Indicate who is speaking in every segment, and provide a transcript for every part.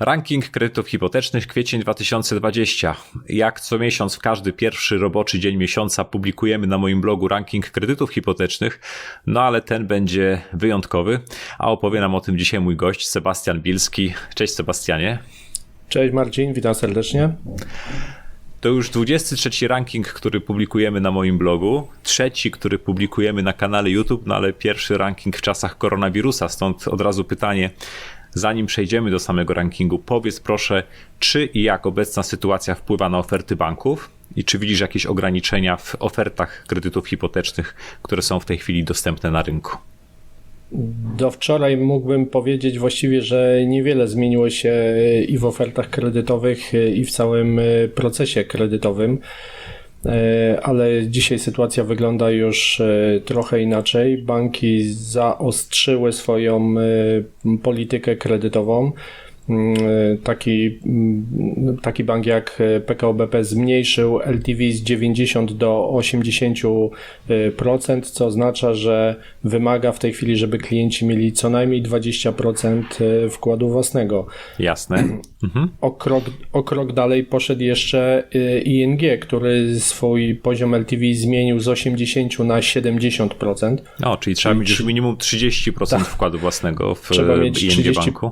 Speaker 1: Ranking kredytów hipotecznych kwiecień 2020. Jak co miesiąc, w każdy pierwszy roboczy dzień miesiąca publikujemy na moim blogu ranking kredytów hipotecznych, no ale ten będzie wyjątkowy, a opowie nam o tym dzisiaj mój gość Sebastian Bilski. Cześć Sebastianie.
Speaker 2: Cześć Marcin, witam serdecznie.
Speaker 1: To już 23 ranking, który publikujemy na moim blogu, trzeci, który publikujemy na kanale YouTube, no ale pierwszy ranking w czasach koronawirusa, stąd od razu pytanie, Zanim przejdziemy do samego rankingu, powiedz proszę, czy i jak obecna sytuacja wpływa na oferty banków i czy widzisz jakieś ograniczenia w ofertach kredytów hipotecznych, które są w tej chwili dostępne na rynku?
Speaker 2: Do wczoraj mógłbym powiedzieć właściwie, że niewiele zmieniło się i w ofertach kredytowych, i w całym procesie kredytowym. E, ale dzisiaj sytuacja wygląda już e, trochę inaczej. Banki zaostrzyły swoją e, politykę kredytową. Mm, taki, mm, taki bank jak PKO BP zmniejszył LTV z 90 do 80%, co oznacza, że wymaga w tej chwili, żeby klienci mieli co najmniej 20% wkładu własnego.
Speaker 1: Jasne.
Speaker 2: Mhm. O, krok, o krok dalej poszedł jeszcze ING, który swój poziom LTV zmienił z 80 na 70%.
Speaker 1: O, czyli trzeba mieć już minimum 30% tak. wkładu własnego w trzeba mieć ING 30... banku.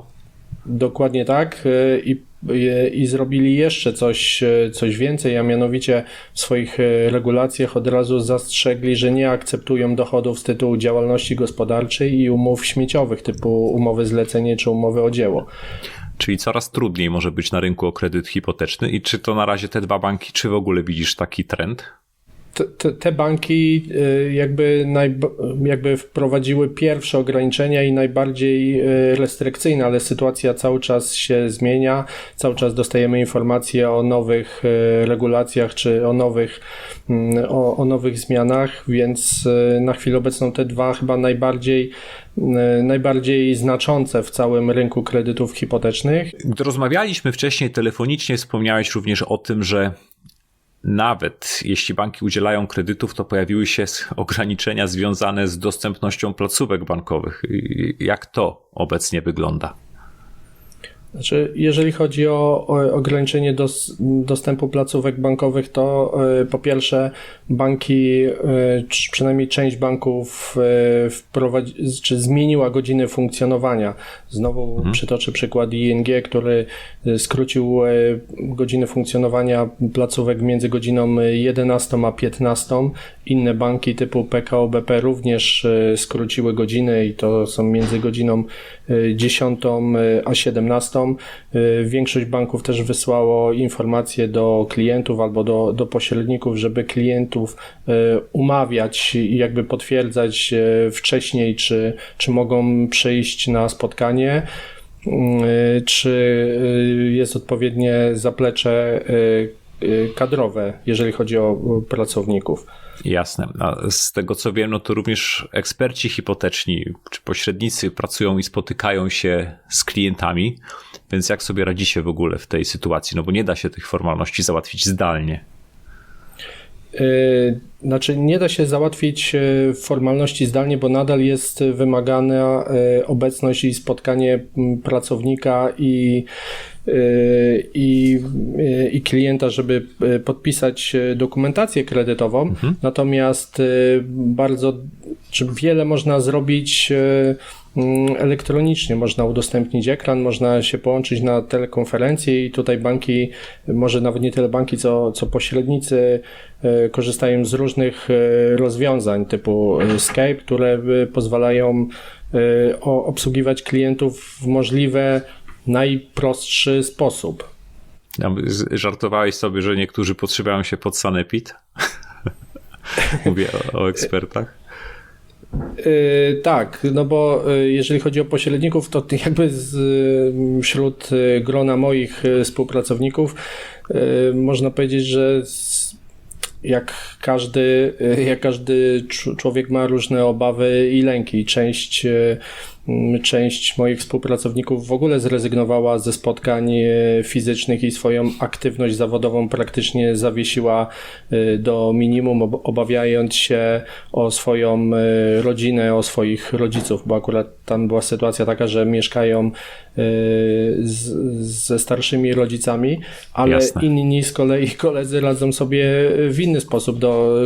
Speaker 2: Dokładnie tak. Y, I, i, I, zrobili jeszcze coś, y, coś więcej, a mianowicie w swoich y, regulacjach od razu zastrzegli, że nie akceptują dochodów z tytułu działalności gospodarczej i umów śmieciowych, typu umowy zlecenie czy umowy o dzieło.
Speaker 1: Czyli coraz trudniej może być na rynku o kredyt hipoteczny. I czy to na razie te dwa banki, czy w ogóle widzisz taki trend?
Speaker 2: Te, te, banki y, jakby, jakby wprowadziły pierwsze ograniczenia i najbardziej y, restrykcyjne, ale sytuacja cały czas się zmienia. Cały czas dostajemy informacje o nowych y, regulacjach czy o nowych, mm, o, o nowych zmianach, więc na chwilę obecną te dwa chyba najbardziej najbardziej znaczące w całym rynku kredytów hipotecznych.
Speaker 1: Gdy rozmawialiśmy wcześniej telefonicznie, wspomniałeś również o tym, że nawet jeśli banki udzielają kredytów, to pojawiły się ograniczenia związane z dostępnością placówek bankowych. Jak to obecnie wygląda?
Speaker 2: Znaczy, jeżeli chodzi o, o ograniczenie dos, dostępu placówek bankowych, to y, po pierwsze banki, y, przynajmniej część banków y, wprowadzi, czy zmieniła godziny funkcjonowania. Znowu mhm. przytoczę przykład ING, który skrócił godziny funkcjonowania placówek między godziną 11 a 15. Inne banki typu PKO BP również skróciły godziny i to są między godziną 10 a 17. Y, większość banków też wysłało informacje do klientów albo do, do pośredników, żeby klientów y, umawiać i jakby potwierdzać y, wcześniej, czy, czy mogą przyjść na spotkanie czy jest odpowiednie zaplecze kadrowe, jeżeli chodzi o pracowników.
Speaker 1: Jasne. A z tego co wiem, no to również eksperci hipoteczni czy pośrednicy pracują i spotykają się z klientami, więc jak sobie radzicie w ogóle w tej sytuacji? No bo nie da się tych formalności załatwić zdalnie.
Speaker 2: E, znaczy, nie da się załatwić e, formalności zdalnie, bo nadal jest wymagana e, obecność i spotkanie pracownika i, i, i klienta, żeby podpisać dokumentację kredytową. Mhm. Natomiast bardzo, czy wiele można zrobić Mm, elektronicznie. Można udostępnić ekran, można się połączyć na telekonferencję i tutaj banki, może nawet nie tyle banki, co, co pośrednicy korzystają z różnych rozwiązań typu Skype, które pozwalają obsługiwać klientów w możliwe najprostszy sposób.
Speaker 1: Żartowałeś sobie, że niektórzy potrzebują się pod sanepid? Mówię o, o ekspertach.
Speaker 2: Yy, tak, no bo yy, jeżeli chodzi o pośredników, to jakby z, yy, wśród grona moich współpracowników można powiedzieć, że jak każdy, jak każdy człowiek ma różne obawy i lęki. Część część moich współpracowników w ogóle zrezygnowała ze spotkań e, fizycznych i swoją aktywność zawodową praktycznie zawiesiła e, do minimum, ob- obawiając się o swoją e, rodzinę, o swoich rodziców, bo akurat tam była sytuacja taka, że mieszkają z, ze starszymi rodzicami, ale
Speaker 1: Jasne.
Speaker 2: inni z kolei koledzy radzą sobie w inny sposób do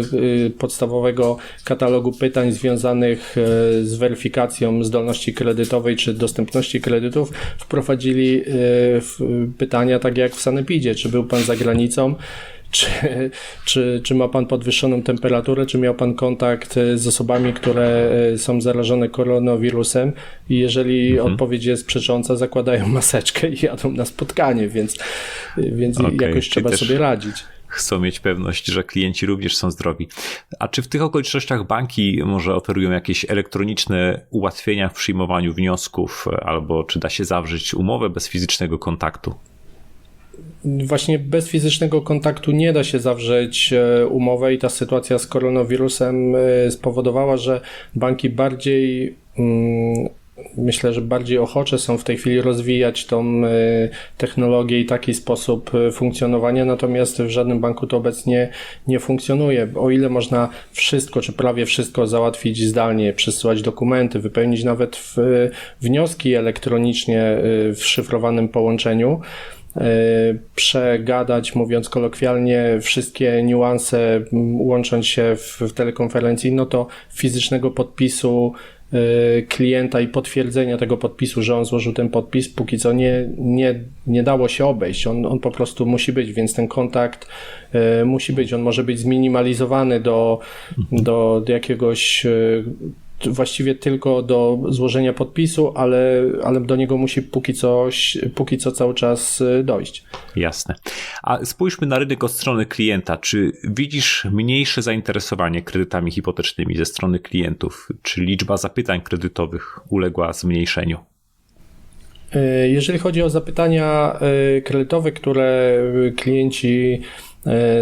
Speaker 2: podstawowego katalogu pytań związanych z weryfikacją zdolności kredytowej czy dostępności kredytów wprowadzili e, pytania tak jak w Sanepidzie, czy był pan za granicą, czy, czy, czy ma pan podwyższoną temperaturę, czy miał pan kontakt z osobami, które e, są zarażone koronawirusem? I jeżeli odpowiedź jest przecząca, zakładają maseczkę i jadą na spotkanie, więc, więc
Speaker 1: Okej,
Speaker 2: jakoś
Speaker 1: czyli
Speaker 2: trzeba
Speaker 1: też-
Speaker 2: sobie radzić.
Speaker 1: Chcą mieć pewność, że klienci również są zdrowi. A czy w tych okolicznościach banki może oferują jakieś elektroniczne ułatwienia w przyjmowaniu wniosków, albo czy da się zawrzeć umowę bez fizycznego kontaktu?
Speaker 2: Właśnie bez fizycznego kontaktu nie da się zawrzeć e, umowę i ta sytuacja z koronawirusem e, spowodowała, że banki bardziej mm, myślę, że bardziej ochocze są w tej chwili rozwijać tą e, technologię i taki sposób e, funkcjonowania, natomiast w żadnym banku to obecnie nie funkcjonuje. O ile można wszystko, czy prawie wszystko załatwić zdalnie, przesyłać dokumenty, wypełnić nawet wnioski elektronicznie e, w szyfrowanym połączeniu, przegadać, mówiąc kolokwialnie, wszystkie niuanse, łącząc się w, w telekonferencji, no to fizycznego podpisu klienta i potwierdzenia tego podpisu, że on złożył ten podpis, póki co nie, nie, nie dało się obejść. On, on po prostu musi być, więc ten kontakt e, musi być. On może być zminimalizowany do, do, do jakiegoś t- właściwie tylko do złożenia podpisu, ale, ale do niego musi póki co, póki co cały czas e, dojść.
Speaker 1: Jasne. A spójrzmy na rynek od strony klienta. Czy widzisz mniejsze zainteresowanie kredytami hipotecznymi ze strony klientów? Czy liczba zapytań kredytowych uległa zmniejszeniu?
Speaker 2: E, Jeżeli chodzi o zapytania e, kredytowe, które klienci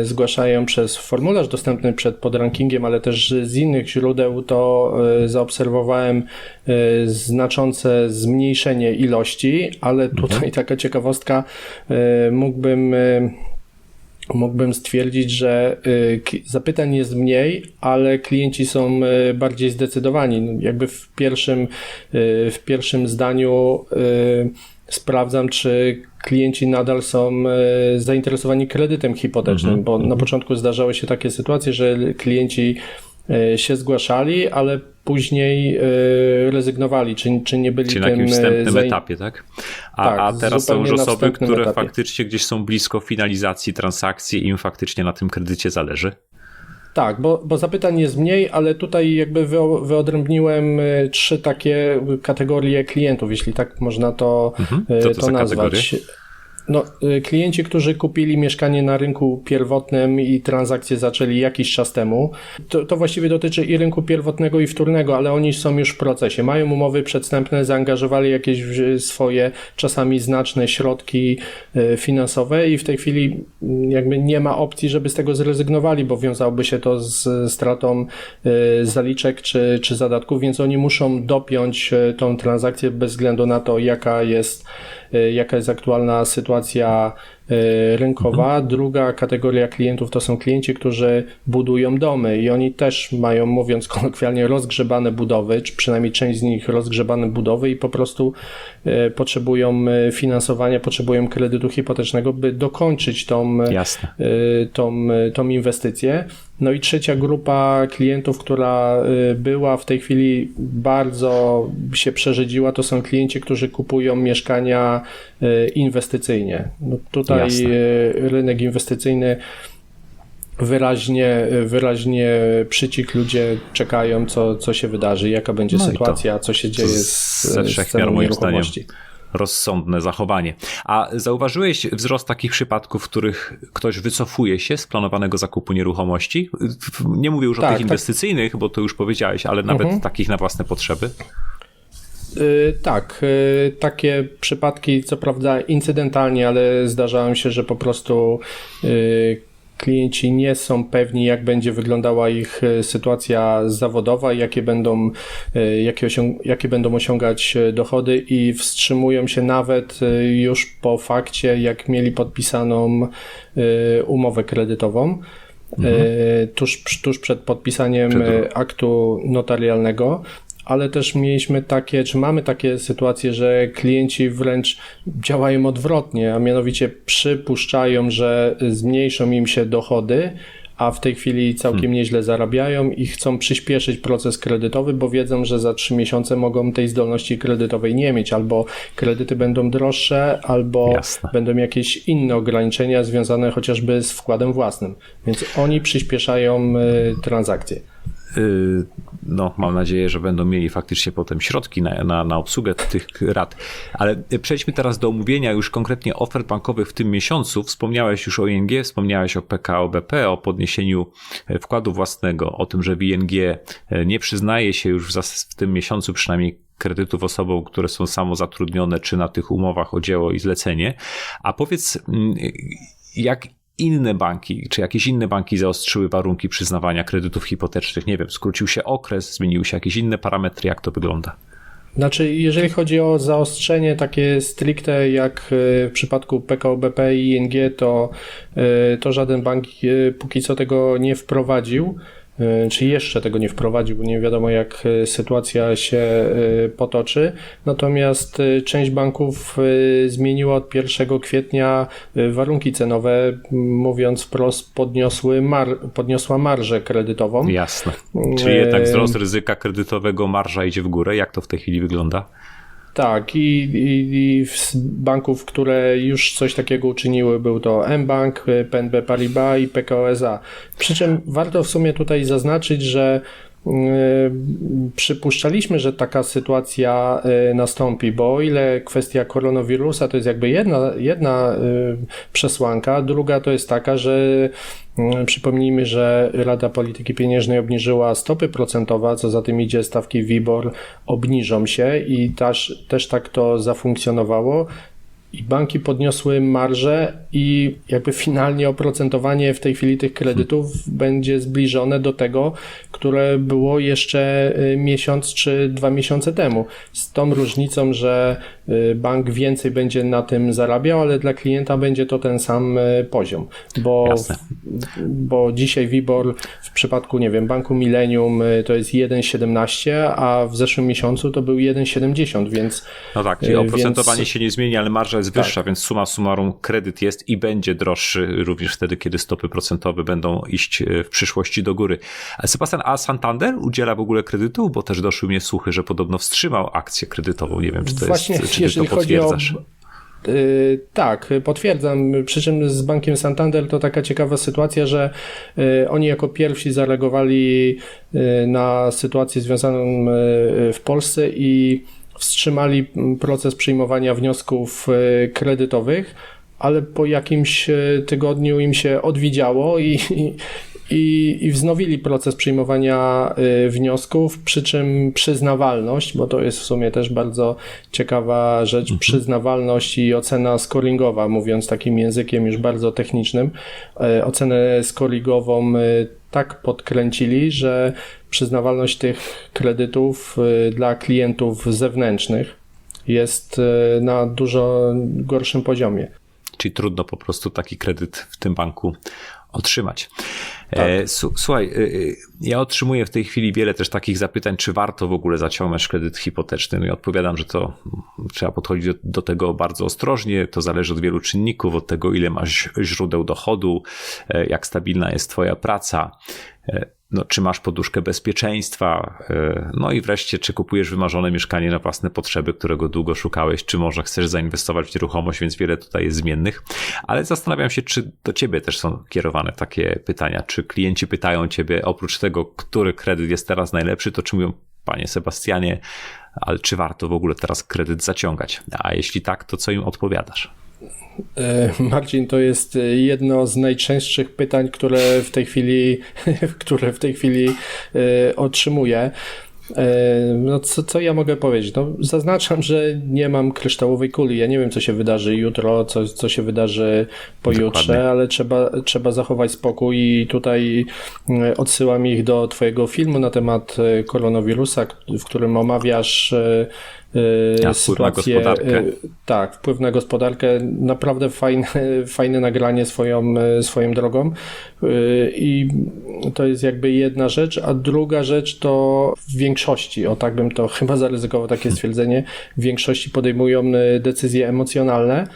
Speaker 2: zgłaszają przez formularz dostępny przed podrankingiem, ale też z innych źródeł, to e, zaobserwowałem e, znaczące zmniejszenie ilości, ale tutaj taka ciekawostka, e, mógłbym e, mógłbym stwierdzić, że zapytań jest mniej, ale klienci są bardziej zdecydowani. Jakby w pierwszym, w pierwszym zdaniu sprawdzam, czy klienci nadal są y, zainteresowani kredytem hipotecznym, bo na początku zdarzały się takie sytuacje, że klienci y, się zgłaszali, ale później y, rezygnowali, czy, czy nie byli
Speaker 1: Czyli na jakimś wstępnym
Speaker 2: zain-
Speaker 1: etapie, tak? A,
Speaker 2: Tak,
Speaker 1: a teraz są już osoby, które
Speaker 2: etapie.
Speaker 1: faktycznie gdzieś są blisko finalizacji transakcji i im faktycznie na tym kredycie zależy.
Speaker 2: Tak, bo, bo zapytań jest mniej, ale tutaj jakby wyo- wyodrębniłem y, trzy takie kategorie klientów, jeśli tak można to,
Speaker 1: Mhm.
Speaker 2: y,
Speaker 1: to
Speaker 2: to nazwać.
Speaker 1: kategorie?
Speaker 2: No, y, klienci, którzy kupili mieszkanie na rynku pierwotnym i transakcje zaczęli jakiś czas temu, to, to właściwie dotyczy i rynku pierwotnego i wtórnego, ale oni są już w procesie. Mają umowy przedstępne, zaangażowali jakieś y, swoje czasami znaczne środki y, finansowe i w tej chwili mm, jakby nie ma opcji, żeby z tego zrezygnowali, bo wiązałoby się to z stratą zaliczek czy, czy zadatków, więc oni muszą dopiąć tą transakcję bez względu na to, jaka jest jaka jest aktualna sytuacja y, rynkowa. Druga kategoria klientów to są klienci, którzy budują domy i oni też mają, mówiąc kolokwialnie, rozgrzebane budowy, czy przynajmniej część z nich rozgrzebane budowy i po prostu y, potrzebują y, finansowania, potrzebują kredytu hipotecznego, by dokończyć tą, tą, tą inwestycję. No i trzecia grupa klientów, która była w tej chwili bardzo się przerzedziła, to są klienci, którzy kupują mieszkania inwestycyjnie. No tutaj
Speaker 1: Jasne.
Speaker 2: y, rynek inwestycyjny wyraźnie, wyraźnie przycik, ludzie czekają, co, co się wydarzy, jaka będzie
Speaker 1: No
Speaker 2: sytuacja, co się dzieje z,
Speaker 1: ze wszech miar moim zdaniem rozsądne zachowanie. A zauważyłeś wzrost takich przypadków, w których ktoś wycofuje się z planowanego zakupu nieruchomości? Nie mówię już o
Speaker 2: Tak,
Speaker 1: tych
Speaker 2: tak.
Speaker 1: inwestycyjnych, bo to już powiedziałeś, ale nawet
Speaker 2: Mhm.
Speaker 1: takich na własne potrzeby.
Speaker 2: Y, Tak, y, takie przypadki, co prawda incydentalnie, ale zdarzają się, że po prostu y, klienci nie są pewni, jak będzie wyglądała ich sytuacja zawodowa, jakie będą, jakie, jakie będą osiągać dochody i wstrzymują się nawet już po fakcie, jak mieli podpisaną umowę kredytową. e, Tuż, tuż przed podpisaniem aktu notarialnego, ale też mieliśmy takie, czy mamy takie sytuacje, że klienci wręcz działają odwrotnie, a mianowicie przypuszczają, że zmniejszą im się dochody, a w tej chwili całkiem nieźle zarabiają i chcą przyspieszyć proces kredytowy, bo wiedzą, że za trzy miesiące mogą tej zdolności kredytowej nie mieć, albo kredyty będą droższe, albo
Speaker 1: Jasne.
Speaker 2: będą jakieś inne ograniczenia związane chociażby z wkładem własnym. Więc oni przyspieszają y, transakcje.
Speaker 1: Yy, no, mam nadzieję, że będą mieli faktycznie potem środki na, na, na obsługę tych rat. Ale przejdźmy teraz do omówienia już konkretnie ofert bankowych w tym miesiącu. Wspomniałeś już o ING, wspomniałeś o PKO BP, o podniesieniu e, wkładu własnego, o tym, że w ING e, nie przyznaje się już w, w tym miesiącu przynajmniej kredytów osobom, które są samozatrudnione, czy na tych umowach o dzieło i zlecenie. A powiedz, mm, jak inne banki, czy jakieś inne banki zaostrzyły warunki przyznawania kredytów hipotecznych? Nie wiem, skrócił się okres, zmieniły się jakieś inne parametry, jak to wygląda?
Speaker 2: Znaczy, jeżeli chodzi o zaostrzenie takie stricte jak e, w przypadku PKO BP i ING, to, e, to żaden bank e, póki co tego nie wprowadził, czy jeszcze tego nie wprowadził, bo nie wiadomo jak e, sytuacja się e, potoczy. Natomiast e, część banków e, zmieniła od 1 kwietnia e, warunki cenowe, mówiąc wprost, podniosły mar, podniosła marżę kredytową.
Speaker 1: Jasne. Czyli jednak wzrost ryzyka kredytowego, marża idzie w górę. Jak to w tej chwili wygląda?
Speaker 2: Tak, i, i, i z banków, które już coś takiego uczyniły, był to mBank, PNB Paribas i PKO SA. Przy czym warto w sumie tutaj zaznaczyć, że y, przypuszczaliśmy, że taka sytuacja y, nastąpi, bo o ile kwestia koronawirusa to jest jakby jedna, jedna y, przesłanka, druga to jest taka, że przypomnijmy, że Rada Polityki Pieniężnej obniżyła stopy procentowe, co za tym idzie stawki WIBOR obniżą się i też, też tak to zafunkcjonowało. I banki podniosły marże i jakby finalnie oprocentowanie w tej chwili tych kredytów będzie zbliżone do tego, które było jeszcze y, miesiąc czy dwa miesiące temu. Z tą różnicą, że y, bank więcej będzie na tym zarabiał, ale dla klienta będzie to ten sam y, poziom. Bo,
Speaker 1: Jasne.
Speaker 2: bo dzisiaj WIBOR w przypadku, nie wiem, banku Millennium to jest 1,17, a w zeszłym miesiącu to był 1,70, więc
Speaker 1: No tak, czyli oprocentowanie
Speaker 2: więc-
Speaker 1: się nie zmieni, ale marża jest
Speaker 2: Tak.
Speaker 1: wyższa, więc summa summarum kredyt jest i będzie droższy również wtedy, kiedy stopy procentowe będą iść w przyszłości do góry. Sebastian, a Santander udziela w ogóle kredytu? Bo też doszły mnie słuchy, że podobno wstrzymał akcję kredytową. Nie wiem, czy to
Speaker 2: Właśnie,
Speaker 1: jest, czy
Speaker 2: jeżeli
Speaker 1: to
Speaker 2: chodzi o-
Speaker 1: potwierdzasz.
Speaker 2: Yy, tak, potwierdzam. Przy czym z bankiem Santander to taka ciekawa sytuacja, że yy, oni jako pierwsi zareagowali yy, na sytuację związaną w Polsce i wstrzymali mm, proces przyjmowania wniosków kredytowych, ale po jakimś tygodniu im się odwidziało i, i, i wznowili proces przyjmowania y, wniosków, przy czym przyznawalność, bo to jest w sumie też bardzo ciekawa rzecz, przyznawalność i ocena scoringowa, mówiąc takim językiem już bardzo technicznym, y, ocenę scoringową y, tak podkręcili, że przyznawalność tych kredytów dla klientów zewnętrznych jest na dużo gorszym poziomie.
Speaker 1: Czyli trudno po prostu taki kredyt w tym banku otrzymać. E, su- słuchaj, y, y, ja otrzymuję w tej chwili wiele też takich zapytań, czy warto w ogóle zaciągnąć kredyt hipoteczny. No i odpowiadam, że to trzeba podchodzić do, do tego bardzo ostrożnie. To zależy od wielu czynników, od tego, ile masz źródeł dochodu, e, jak stabilna jest twoja praca. No, czy masz poduszkę bezpieczeństwa? e, No i wreszcie, czy kupujesz wymarzone mieszkanie na własne potrzeby, którego długo szukałeś, czy może chcesz zainwestować w nieruchomość, więc wiele tutaj jest zmiennych. Ale zastanawiam się, czy do ciebie też są kierowane takie pytania. Czy klienci pytają ciebie, oprócz tego, który kredyt jest teraz najlepszy, to czy mówią, panie Sebastianie, ale czy warto w ogóle teraz kredyt zaciągać? A jeśli tak, to co im odpowiadasz?
Speaker 2: E, Marcin, to jest e, jedno z najczęstszych pytań, które w tej chwili, które w tej chwili e, otrzymuję. No co, co ja mogę powiedzieć? No, zaznaczam, że nie mam kryształowej kuli. Ja nie wiem, co się wydarzy jutro, co, co się wydarzy pojutrze,
Speaker 1: Dokładnie.
Speaker 2: ale trzeba, trzeba zachować spokój i tutaj e, odsyłam ich do Twojego filmu na temat e, koronawirusa, w którym omawiasz e, e,
Speaker 1: A, wpływ na
Speaker 2: sytuację.
Speaker 1: gospodarkę.
Speaker 2: e, Tak, wpływ na gospodarkę. Naprawdę fajne, fajne nagranie swoją, e, swoją drogą. I to jest jakby jedna rzecz, a druga rzecz to w większości, o tak bym to chyba zaryzykował takie stwierdzenie, w większości podejmują decyzje emocjonalne.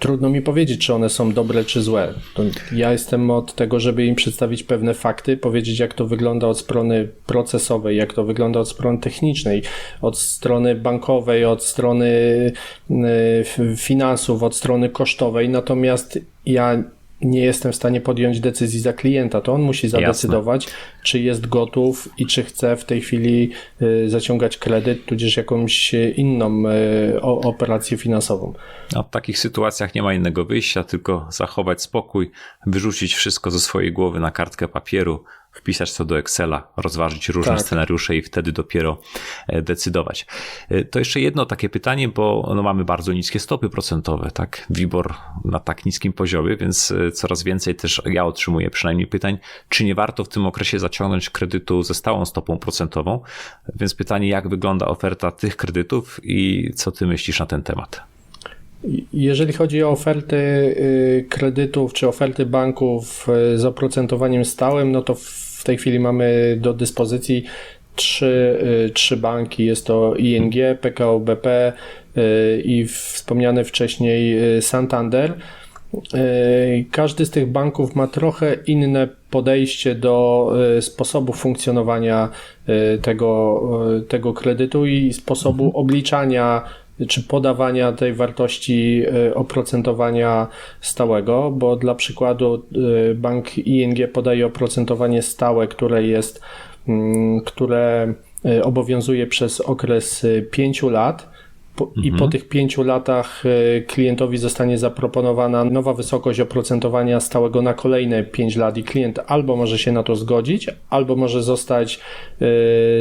Speaker 2: Trudno mi powiedzieć, czy one są dobre, czy złe. To ja jestem od tego, żeby im przedstawić pewne fakty, powiedzieć, jak to wygląda od strony procesowej, jak to wygląda od strony technicznej, od strony bankowej, od strony f- finansów, od strony kosztowej. Natomiast ja nie jestem w stanie podjąć decyzji za klienta. To on musi zadecydować, czy jest gotów i czy chce w tej chwili y, zaciągać kredyt, tudzież jakąś inną y, operację finansową.
Speaker 1: No, w takich sytuacjach nie ma innego wyjścia, tylko zachować spokój, wyrzucić wszystko ze swojej głowy na kartkę papieru, wpisać to do Excela, rozważyć różne
Speaker 2: Tak.
Speaker 1: scenariusze i wtedy dopiero e, decydować. E, To jeszcze jedno takie pytanie, bo no, mamy bardzo niskie stopy procentowe, tak? WIBOR na tak niskim poziomie, więc e, coraz więcej też ja otrzymuję przynajmniej pytań, czy nie warto w tym okresie zaciągnąć kredytu ze stałą stopą procentową. Więc pytanie, jak wygląda oferta tych kredytów i co ty myślisz na ten temat?
Speaker 2: Jeżeli chodzi o oferty y, kredytów czy oferty banków y, z oprocentowaniem stałym, no to w tej chwili mamy do dyspozycji trzy, y, trzy banki. Jest to ING, PKO BP y, i wspomniany wcześniej y, Santander. Każdy z tych banków ma trochę inne podejście do sposobu funkcjonowania tego, tego kredytu i sposobu obliczania czy podawania tej wartości y, oprocentowania stałego, bo dla przykładu y, bank ING podaje oprocentowanie stałe, które jest, mm, które y, obowiązuje przez okres 5 lat. Po, I po tych pięciu latach y, klientowi zostanie zaproponowana nowa wysokość oprocentowania stałego na kolejne 5 lat i klient albo może się na to zgodzić, albo może zostać y,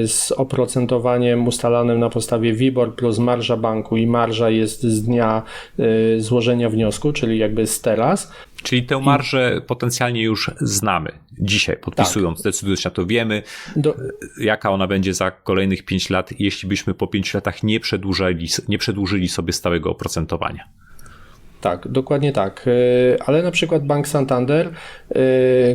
Speaker 2: z oprocentowaniem ustalanym na podstawie WIBOR plus marża banku i marża jest z dnia y, złożenia wniosku, czyli jakby z teraz.
Speaker 1: Czyli tę marżę potencjalnie już znamy dzisiaj, podpisując, decydując się na to, wiemy,
Speaker 2: Do,
Speaker 1: jaka ona będzie za kolejnych 5 lat, jeśli byśmy po 5 latach nie przedłużyli, nie przedłużyli sobie stałego oprocentowania.
Speaker 2: Tak, dokładnie tak. Y, Ale na przykład Bank Santander y,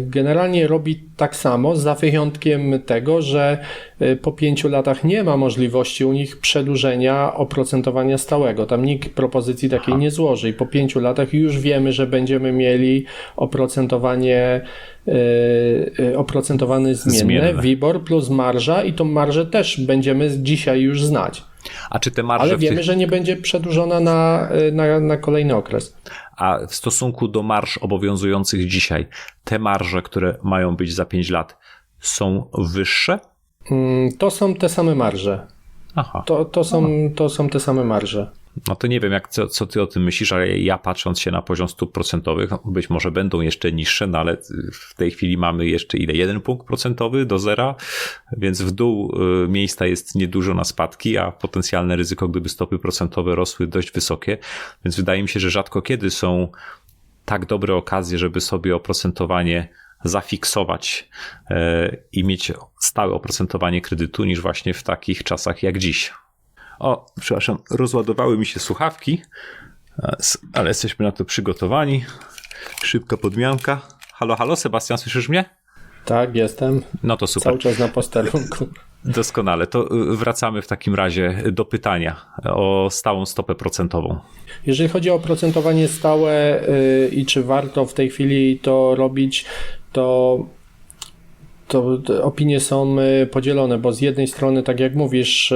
Speaker 2: generalnie robi tak samo, za wyjątkiem tego, że y, po pięciu latach nie ma możliwości u nich przedłużenia oprocentowania stałego. Tam nikt propozycji takiej nie złoży i po pięciu latach już wiemy, że będziemy mieli oprocentowanie y, y, oprocentowane zmienne,
Speaker 1: Zmienne.
Speaker 2: WIBOR plus marża i tą marżę też będziemy dzisiaj już znać.
Speaker 1: A czy te marże
Speaker 2: Ale wiemy,
Speaker 1: tych,
Speaker 2: że nie będzie przedłużona na, y, na, na kolejny okres.
Speaker 1: a w stosunku do marż obowiązujących dzisiaj, te marże, które mają być za 5 lat, są wyższe?
Speaker 2: Mm, To są te same marże.
Speaker 1: Aha.
Speaker 2: To, to, są, to są te same marże.
Speaker 1: No to nie wiem, jak, co, co ty o tym myślisz, ale ja patrząc się na poziom stóp procentowych, być może będą jeszcze niższe, no ale w tej chwili mamy jeszcze ile? Jeden punkt procentowy do zera, więc w dół y, miejsca jest niedużo na spadki, a potencjalne ryzyko, gdyby stopy procentowe rosły dość wysokie, więc wydaje mi się, że rzadko kiedy są tak dobre okazje, żeby sobie oprocentowanie zafiksować e, i mieć stałe oprocentowanie kredytu, niż właśnie w takich czasach jak dziś. O, przepraszam, rozładowały mi się słuchawki, ale jesteśmy na to przygotowani. Szybka podmianka. Halo, halo, Sebastian, słyszysz mnie?
Speaker 2: Tak, jestem.
Speaker 1: No to super,
Speaker 2: Cały czas na posterunku.
Speaker 1: doskonale. To y, wracamy w takim razie do pytania o stałą stopę procentową.
Speaker 2: Jeżeli chodzi o oprocentowanie stałe y, i czy warto w tej chwili to robić, to, to opinie są y, podzielone, bo z jednej strony, tak jak mówisz,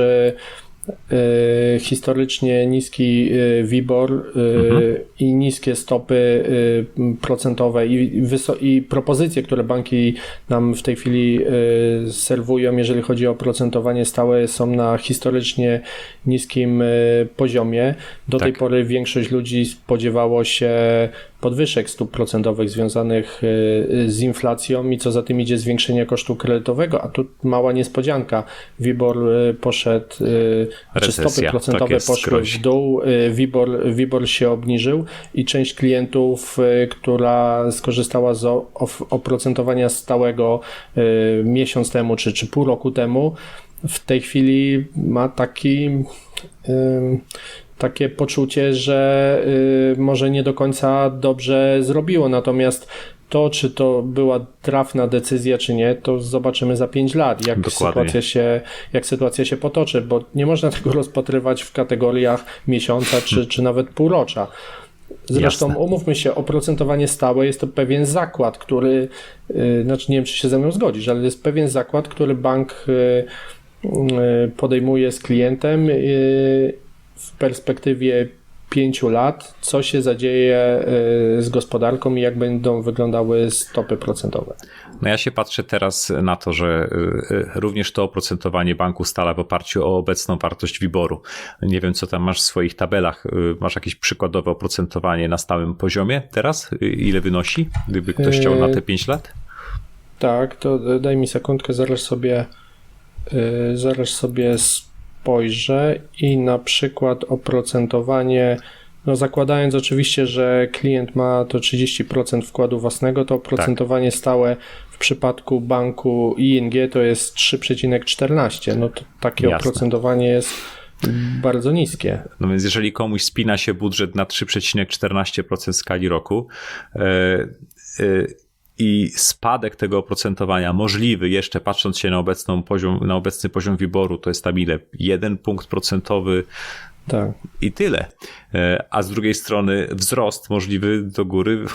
Speaker 2: historycznie niski y, WIBOR y, i niskie stopy procentowe i, i propozycje, które banki nam w tej chwili serwują, jeżeli chodzi o oprocentowanie stałe, są na historycznie niskim poziomie. Do tej
Speaker 1: Tak.
Speaker 2: pory większość ludzi spodziewało się podwyżek stóp procentowych związanych y, z inflacją i co za tym idzie zwiększenie kosztu kredytowego, a tu mała niespodzianka. WIBOR y, poszedł, y, czy
Speaker 1: Recesja,
Speaker 2: stopy
Speaker 1: tak
Speaker 2: procentowe
Speaker 1: jest,
Speaker 2: poszły
Speaker 1: grozi.
Speaker 2: w dół, y, WIBOR, WIBOR się obniżył i część klientów, y, która skorzystała z oprocentowania stałego y, miesiąc temu czy, czy pół roku temu, w tej chwili ma taki takie poczucie, że y, może nie do końca dobrze zrobiło. Natomiast to, czy to była trafna decyzja, czy nie, to zobaczymy za 5 lat, jak
Speaker 1: Dokładnie.
Speaker 2: sytuacja, się, jak sytuacja się potoczy, bo nie można tego rozpatrywać w kategoriach miesiąca czy, czy nawet półrocza. Zresztą
Speaker 1: Jasne.
Speaker 2: umówmy się, oprocentowanie stałe jest to pewien zakład, który, y, znaczy nie wiem, czy się ze mną zgodzisz, ale jest pewien zakład, który bank y, podejmuje z klientem w perspektywie pięciu lat, co się zadzieje y, z gospodarką i jak będą wyglądały stopy procentowe.
Speaker 1: No ja się patrzę teraz na to, że y, y, również to oprocentowanie banku stala w oparciu o obecną wartość WIBOR-u. Nie wiem, co tam masz w swoich tabelach. Masz jakieś przykładowe oprocentowanie na stałym poziomie teraz? Ile wynosi, gdyby ktoś chciał na te 5 lat?
Speaker 2: Tak, to daj mi sekundkę, zaraz sobie, zaraz sobie spojrzę i na przykład oprocentowanie, no zakładając oczywiście, że klient ma to 30% wkładu własnego, to oprocentowanie stałe w przypadku banku ING to jest 3,14. No to takie
Speaker 1: Jasne.
Speaker 2: oprocentowanie jest bardzo niskie.
Speaker 1: No więc jeżeli komuś spina się budżet na 3,14% skali roku e, e, i spadek tego oprocentowania możliwy jeszcze patrząc się na, obecną poziom, na obecny poziom wyboru, to jest tam ile? Jeden punkt procentowy
Speaker 2: Tak.
Speaker 1: i tyle. E, A z drugiej strony wzrost możliwy do góry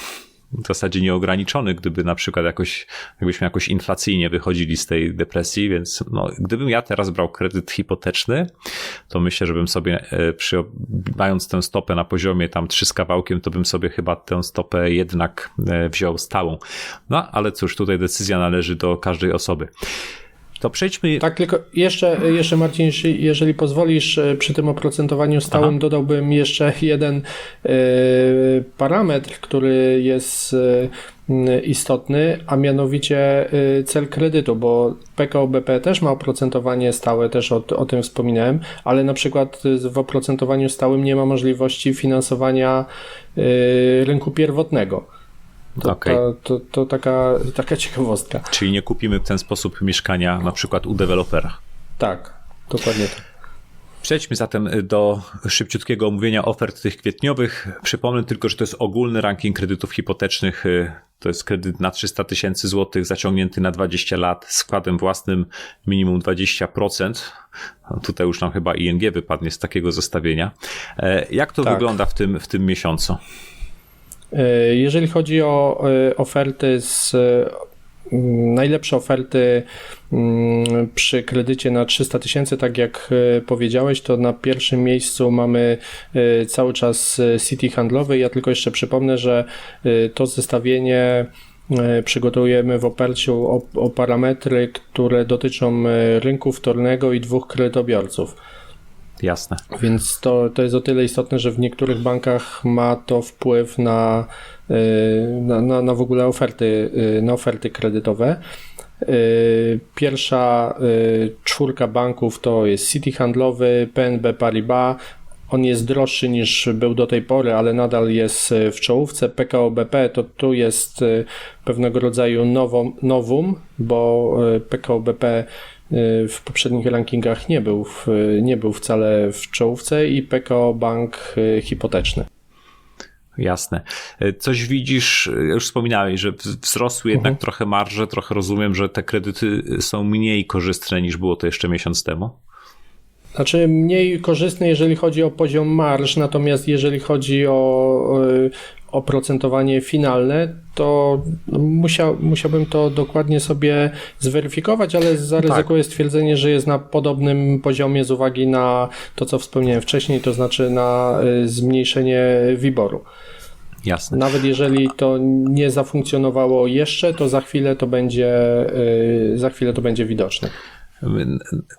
Speaker 1: w zasadzie nieograniczony, gdyby na przykład jakoś, jakbyśmy jakoś inflacyjnie wychodzili z tej depresji, więc no, gdybym ja teraz brał kredyt hipoteczny, to myślę, że bym sobie e, przy, mając tę stopę na poziomie tam trzy z kawałkiem, to bym sobie chyba tę stopę jednak e, wziął stałą. No, ale cóż, tutaj decyzja należy do każdej osoby. To przejdźmy.
Speaker 2: Tak, tylko jeszcze, jeszcze Marcin, jeżeli pozwolisz, e, przy tym oprocentowaniu stałym
Speaker 1: Aha.
Speaker 2: dodałbym jeszcze jeden e, parametr, który jest m, istotny, a mianowicie cel kredytu, bo PKO BP też ma oprocentowanie stałe, też o, o tym wspominałem, ale na przykład w oprocentowaniu stałym nie ma możliwości finansowania rynku pierwotnego. To,
Speaker 1: Okej.
Speaker 2: to, to, to taka, taka ciekawostka.
Speaker 1: Czyli nie kupimy w ten sposób mieszkania na przykład u dewelopera.
Speaker 2: Tak, dokładnie tak.
Speaker 1: Przejdźmy zatem do szybciutkiego omówienia ofert tych kwietniowych. Przypomnę tylko, że to jest ogólny ranking kredytów hipotecznych. Y, To jest kredyt na 300 tysięcy złotych, zaciągnięty na 20 lat z wkładem własnym minimum 20%. No, Tutaj już nam chyba ING wypadnie z takiego zestawienia. E, Jak to
Speaker 2: Tak.
Speaker 1: wygląda w tym, w tym miesiącu?
Speaker 2: E, Jeżeli chodzi o e, oferty z e, najlepsze oferty mm, przy kredycie na 300 tysięcy, tak jak powiedziałeś, to na pierwszym miejscu mamy cały czas City handlowy. Ja tylko jeszcze przypomnę, że to zestawienie przygotowujemy w oparciu o, o parametry, które dotyczą rynku wtórnego i dwóch kredytobiorców.
Speaker 1: Jasne.
Speaker 2: Więc to, to jest o tyle istotne, że w niektórych bankach ma to wpływ na, y, na, na, na w ogóle oferty, y, na oferty kredytowe. Y, Pierwsza czwórka banków to jest City Handlowy, PNB Paribas. On jest droższy niż był do tej pory, ale nadal jest w czołówce. PKO BP to tu jest pewnego rodzaju nową, nowum, bo PKO BP w poprzednich rankingach nie był, w, nie był wcale w czołówce i PKO Bank y, hipoteczny.
Speaker 1: Jasne. E, Coś widzisz, e, już wspominałeś, że wzrosły jednak trochę marże, trochę rozumiem, że te kredyty są mniej korzystne niż było to jeszcze miesiąc temu.
Speaker 2: Znaczy mniej korzystny, jeżeli chodzi o poziom marż, natomiast jeżeli chodzi o oprocentowanie finalne, to musiał, musiałbym to dokładnie sobie zweryfikować, ale zaryzykuję stwierdzenie, że jest na podobnym poziomie z uwagi na to, co wspomniałem wcześniej, to znaczy na y, zmniejszenie WIBOR-u.
Speaker 1: Jasne.
Speaker 2: Nawet jeżeli to nie zafunkcjonowało jeszcze, to za chwilę to będzie, y, za chwilę to będzie widoczne.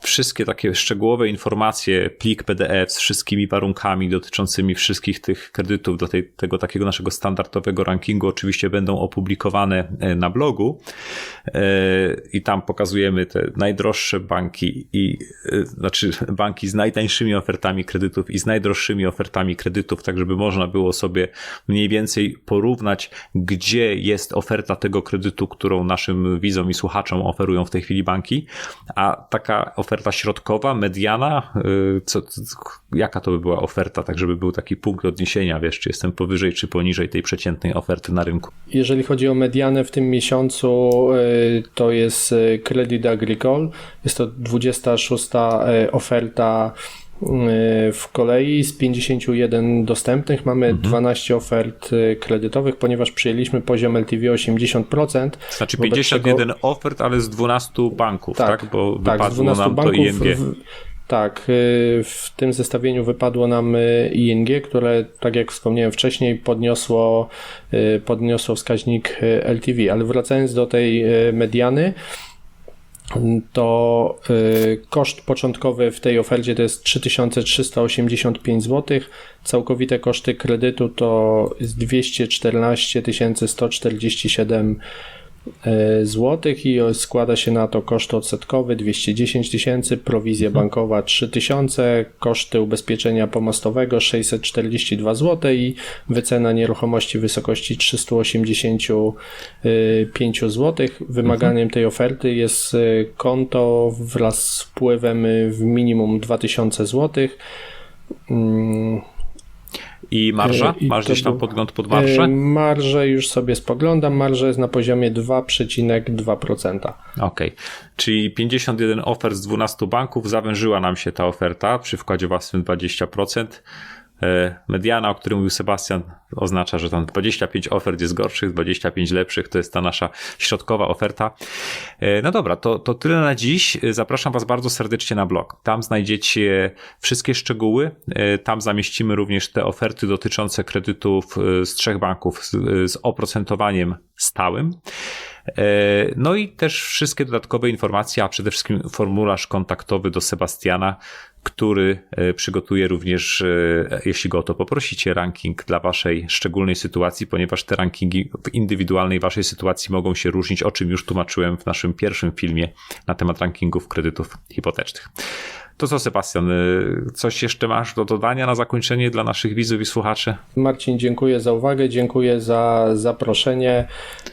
Speaker 1: Wszystkie takie szczegółowe informacje, plik PDF z wszystkimi warunkami dotyczącymi wszystkich tych kredytów do tej, tego takiego naszego standardowego rankingu oczywiście będą opublikowane e, na blogu. E, i tam pokazujemy te najdroższe banki i e, znaczy banki z najtańszymi ofertami kredytów i z najdroższymi ofertami kredytów, tak żeby można było sobie mniej więcej porównać, gdzie jest oferta tego kredytu, którą naszym widzom i słuchaczom oferują w tej chwili banki, a taka oferta środkowa, mediana, y, co, jaka to by była oferta, tak żeby był taki punkt odniesienia, wiesz, czy jestem powyżej, czy poniżej tej przeciętnej oferty na rynku.
Speaker 2: Jeżeli chodzi o medianę w tym miesiącu, y, to jest y, Credit Agricole. Jest to 26 y, oferta w kolei z 51 dostępnych. Mamy 12 ofert y, kredytowych, ponieważ przyjęliśmy poziom LTV 80%.
Speaker 1: Znaczy
Speaker 2: wobec
Speaker 1: 51
Speaker 2: czego-
Speaker 1: ofert, ale z 12 banków, tak? Bo
Speaker 2: tak, z
Speaker 1: wypadło
Speaker 2: 12
Speaker 1: nam to
Speaker 2: banków.
Speaker 1: ING.
Speaker 2: W, tak, y, w tym zestawieniu wypadło nam y, ING, które, tak jak wspomniałem wcześniej, podniosło, y, podniosło wskaźnik y, LTV. Ale wracając do tej y, mediany, to y, koszt początkowy w tej ofercie to jest 3385 zł. Całkowite koszty kredytu to jest 214 147 zł i składa się na to koszt odsetkowy 210 tysięcy, prowizja bankowa 3000, koszty ubezpieczenia pomostowego 642 zł i wycena nieruchomości w wysokości 385 zł. Wymaganiem tej oferty jest y, konto wraz z wpływem y, w minimum 2000 zł.
Speaker 1: I marża?
Speaker 2: I
Speaker 1: Masz gdzieś tam podgląd pod marżę?
Speaker 2: y, Marżę już sobie spoglądam. Marża jest na poziomie 2,2%.
Speaker 1: Okej, czyli 51 ofert z 12 banków, zawężyła nam się ta oferta przy wkładzie własnym 20%. E, Mediana, o którym mówił Sebastian, oznacza, że tam 25 ofert jest gorszych, 25 lepszych, to jest ta nasza środkowa oferta. E, No dobra, to, to tyle na dziś. E, Zapraszam Was bardzo serdecznie na blog. Tam znajdziecie wszystkie szczegóły. Tam zamieścimy również te oferty dotyczące kredytów z trzech banków z, z oprocentowaniem stałym. No i też wszystkie dodatkowe informacje, a przede wszystkim formularz kontaktowy do Sebastiana, który e, przygotuje również, e, jeśli go o to poprosicie, ranking dla waszej szczególnej sytuacji, ponieważ te rankingi w indywidualnej waszej sytuacji mogą się różnić, o czym już tłumaczyłem w naszym pierwszym filmie na temat rankingów kredytów hipotecznych. To co, Sebastian, e, coś jeszcze masz do dodania na zakończenie dla naszych widzów i słuchaczy?
Speaker 2: Marcin, dziękuję za uwagę, dziękuję za zaproszenie.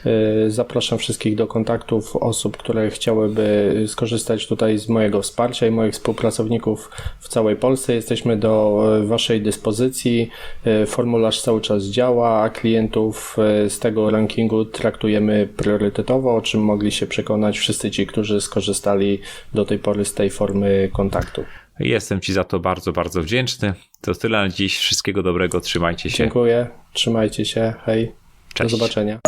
Speaker 2: Y, Zapraszam wszystkich do kontaktów osób, które chciałyby skorzystać tutaj z mojego wsparcia i moich współpracowników w całej Polsce. Jesteśmy do y, Waszej dyspozycji. Y, Formularz cały czas działa, a klientów y, z tego rankingu traktujemy priorytetowo, o czym mogli się przekonać wszyscy ci, którzy skorzystali do tej pory z tej formy kontaktu.
Speaker 1: Jestem Ci za to bardzo, bardzo wdzięczny. To tyle na dziś. Wszystkiego dobrego. Trzymajcie się.
Speaker 2: Dziękuję, trzymajcie się, hej,
Speaker 1: Cześć.
Speaker 2: do zobaczenia.